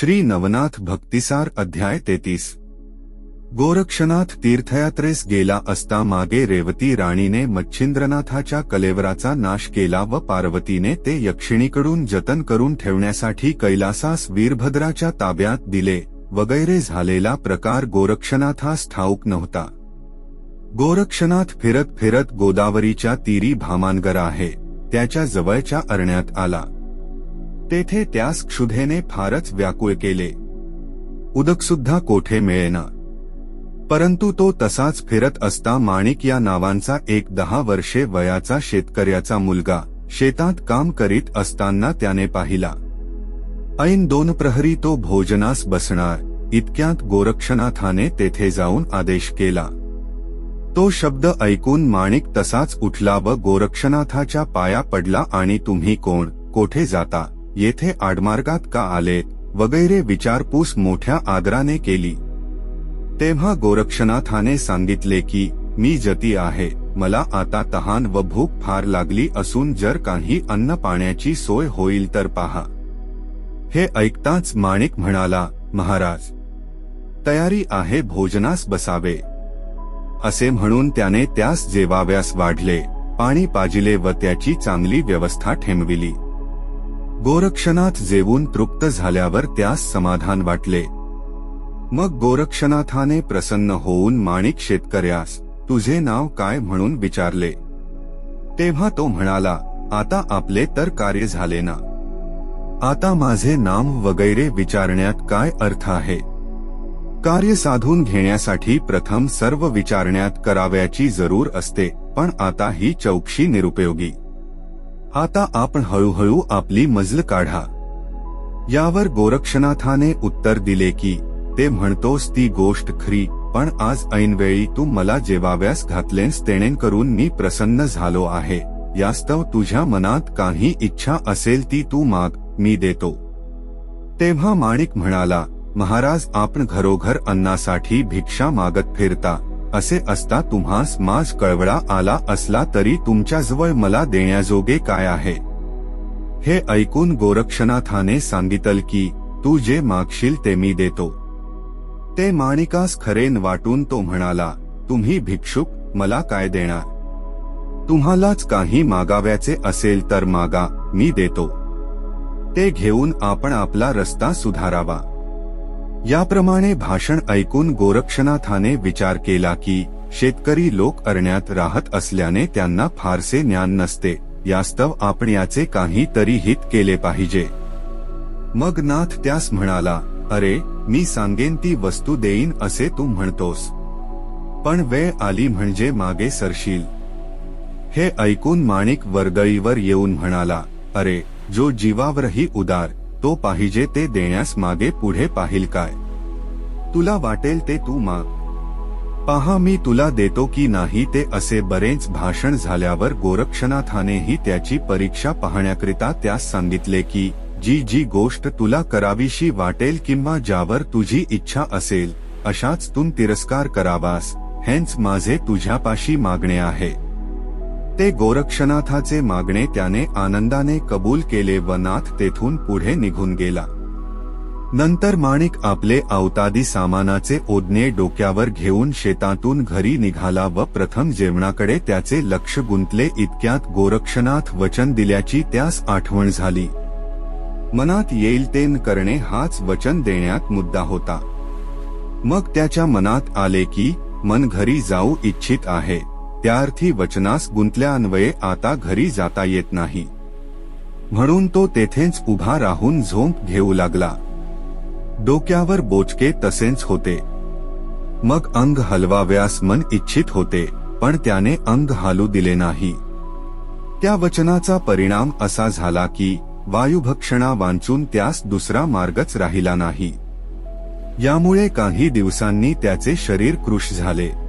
श्री नवनाथ भक्तिसार अध्याय तेतीस. गोरक्षनाथ तीर्थयात्रेस गेला असता मागे रेवती राणीने मच्छिंद्रनाथाच्या कलेवराचा नाश केला व पार्वतीने ते यक्षिणीकडून जतन करून ठेवण्यासाठी कैलासास वीरभद्राच्या ताब्यात दिले वगैरे झालेला प्रकार गोरक्षनाथास ठाऊक नव्हता. गोरक्षनाथ फिरत फिरत गोदावरीच्या तीरी भामानगर आहे त्याच्या जवळच्या अरण्यात आला. तेथे त्यास क्षुधेने फारच व्याकुळ केले. उदकसुद्धा कोठे मिळेना. परंतु तो तसाच फिरत असता माणिक या नावांचा एक दहा वर्षे वयाचा शेतकऱ्याचा मुलगा शेतात काम करीत असताना त्याने पाहिला. ऐन दोन प्रहरी तो भोजनास बसणार इतक्यात गोरक्षनाथाने तेथे जाऊन आदेश केला. तो शब्द ऐकून माणिक तसाच उठला व गोरक्षनाथाच्या पाया पडला आणि तुम्ही कोण कोठे जाता? येथे आडमार्गात का आलेत वगैरे विचारपूस मोठ्या आदराने केली. तेव्हा गोरक्षनाथाने सांगितले की मी जती आहे. मला आता तहान व भूक फार लागली असून जर काही अन्न पाण्याची सोय होईल तर पहा. हे ऐकताच माणिक म्हणाला महाराज तयारी आहे भोजनास बसावे. असे म्हणून त्याने त्यास जेवाव्यास वाढले. पाणी पाजिले व त्याची चांगली व्यवस्था ठेमविली. गोरक्षनाथ जेवून तृप्त झाल्यावर त्यास समाधान वाटले. मग गोरक्षनाथाने प्रसन्न होऊन माणिक शेतकऱ्यास तुझे नाव काय? म्हणून विचारले. तेव्हा तो म्हणाला आता आपले तर कार्य झाले ना. आता माझे नाम वगैरे विचारण्यात काय अर्थ आहे? कार्य साधून घेण्यासाठी प्रथम सर्व विचारण्यात कराव्याची जरूर असते पण आता ही चौकशी निरुपयोगी. आता आपण हळूहळू आपली मजल काढा. यावर गोरक्षनाथाने उत्तर दिले की ते म्हणतोस ती गोष्ट खरी पण आज ऐनवेळी तू मला जेवाव्यास घातलेस तेणेन करून मी प्रसन्न झालो आहे. यास्तव तुझ्या मनात काही इच्छा असेल ती तू माग मी देतो तेव्हा माणिक म्हणाला महाराज आपण घरोघर अन्नासाठी भिक्षा मागत फिरता. असे असता तुम्हास माज कळवळा आला असला तरी तुमच्याजवळ मला देण्याजोगे काय आहे? हे ऐकून गोरक्षनाथाने सांगितल की तू जे मागशील ते मी देतो. ते माणिकास खरेन वाटून तो म्हणाला तुम्ही भिक्षुक मला काय देणार? तुम्हालाच काही मागाव्याचे असेल तर मागा मी देतो. ते घेऊन आपण आपला रस्ता सुधारावा. याप्रमाणे भाषण ऐकून गोरक्षनाथाने विचार केला की शेतकरी लोक अरण्यात राहत असल्याने त्यांना फारसे ज्ञान नसते यास्तव आपण याचे काही तरी हित केले पाहिजे. मग नाथ त्यास म्हणाला अरे मी सांगेन ती वस्तू देईन असे तू म्हणतोस. पण वेळ आली म्हणजे मागे सरशील. हे ऐकून माणिक वर्दळीवर येऊन म्हणाला अरे जो जीवावरही उदार तो पाहिजे ते देण्यास मागे पुढे पाहिल काय? तुला वाटेल ते तू माग पहा मी तुला देतो की नाही ते असे बरेच भाषण झाल्यावर गोरक्षनाथानेही त्याची परीक्षा पाहण्याकरिता त्यास सांगितले की जी जी गोष्ट तुला करावीशी वाटेल किंवा ज्यावर तुझी इच्छा असेल अशाच तून तिरस्कार करावास हेच माझे तुझ्यापाशी मागणे आहे. ते गोरक्षनाथाचे मागणे त्याने आनंदाने कबूल केले व नाथ तेथून पुढे निघून गेला. नंतर माणिक आपले अवतादी सामानाचे ओढणे डोक्यावर घेऊन शेतातून घरी निघाला व प्रथम जेवणाकडे त्याचे लक्ष गुंतले. इतक्यात गोरक्षनाथ वचन दिल्याची त्यास आठवण झाली. मनात येईल तेन करणे हाच वचन देण्यात मुद्दा होता. मग त्याच्या मनात आले की मन घरी जाऊ इच्छित आहे. त्याअर्थी वचनास गुंतल्यान्वये आता घरी जाता येत नाही. म्हणून तो तेथेच उभा राहून झोंप घेऊ लागला. डोक्यावर बोचके तसेच होते. मग अंग हलवाव्यास मन इच्छित होते पण त्याने अंग हालू दिले नाही. त्या वचनाचा परिणाम असा झाला की वायुभक्षणा वांचून त्यास दुसरा मार्गच राहिला नाही. यामुळे काही दिवसांनी त्याचे शरीर कृश झाले.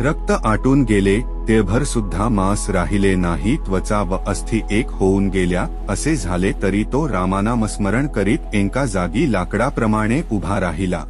रक्त आटून गेले तेभर सुद्धा मांस राहिले नाही त्वचा व अस्थि एक होऊन गेल्या असे झाले तरी तो रामानामस्मरण करीत एका जागी लाकडाप्रमाणे उभा राहिला.